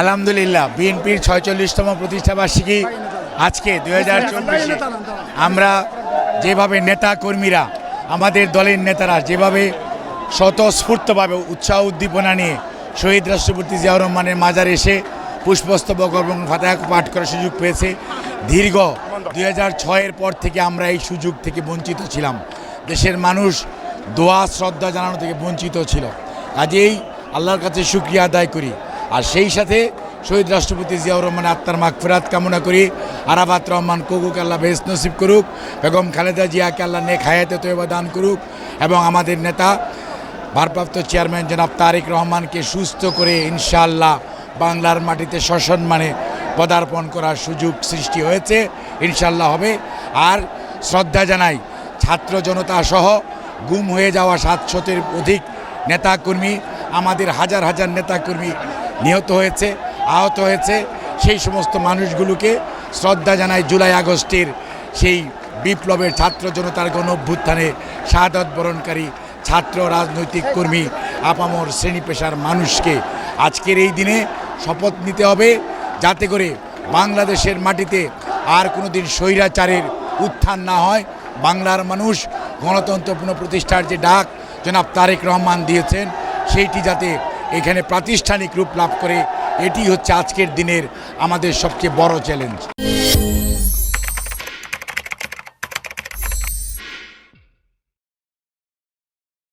আলহামদুলিল্লাহ, বিএনপির ছয়চল্লিশতম প্রতিষ্ঠাবার্ষিকী আজকে দু হাজার আমরা যেভাবে নেতা কর্মীরা, আমাদের দলের নেতারা যেভাবে স্বতঃস্ফূর্তভাবে উৎসাহ উদ্দীপনা নিয়ে শহীদ রাষ্ট্রপতি জিয়াউর রহমানের মাজার এসে পুষ্পস্তবক এবং ফাতাহ পাঠ করার সুযোগ পেয়েছে, দীর্ঘ দুই হাজার ছয়ের পর থেকে আমরা এই সুযোগ থেকে বঞ্চিত ছিলাম। দেশের মানুষ দোয়া, শ্রদ্ধা জানানো থেকে বঞ্চিত ছিল। কাজেই আল্লাহর কাছে শুক্রিয়া আদায় করি। আর সেই সাথে শহীদ রাষ্ট্রপতি জিয়াউর রহমান আত্মার মাগফিরাত কামনা করি। আরাফাত রহমান কুকুকে আল্লাহ বেশ নসিব করুক, বেগম খালেদা জিয়াকে আল্লাহ নেক হায়াতে তৈবা দান করুক এবং আমাদের নেতা, ভারপ্রাপ্ত চেয়ারম্যান জনাব তারেক রহমানকে সুস্থ করে ইনশাআল্লাহ বাংলার মাটিতে সসম্মানে পদার্পণ করার সুযোগ সৃষ্টি হয়েছে ইনশাল্লাহ হবে। আর শ্রদ্ধা জানাই ছাত্র জনতা সহ গুম হয়ে যাওয়া সাতশতের অধিক নেতাকর্মী, আমাদের হাজার হাজার নেতাকর্মী নিহত হয়েছে, আহত হয়েছে। সেই সমস্ত মানুষগুলোকে শ্রদ্ধা জানায় জুলাই আগস্টের সেই বিপ্লবের ছাত্র জনতার গণ অভ্যুত্থানে শাহাদত বরণকারী ছাত্র, রাজনৈতিক কর্মী, আপামর শ্রেণি পেশার মানুষকে আজকের এই দিনে শপথ নিতে হবে যাতে করে বাংলাদেশের মাটিতে আর কোনো দিন স্বৈরাচারের উত্থান না হয়। বাংলার মানুষ গণতন্ত্র পুনঃপ্রতিষ্ঠার যে ডাক জনাব তারেক রহমান দিয়েছেন, সেইটি যাতে এখানে প্রাতিষ্ঠানিক রূপ লাভ করে এটি হচ্ছে আজকের দিনের আমাদের সবচেয়ে বড় চ্যালেঞ্জ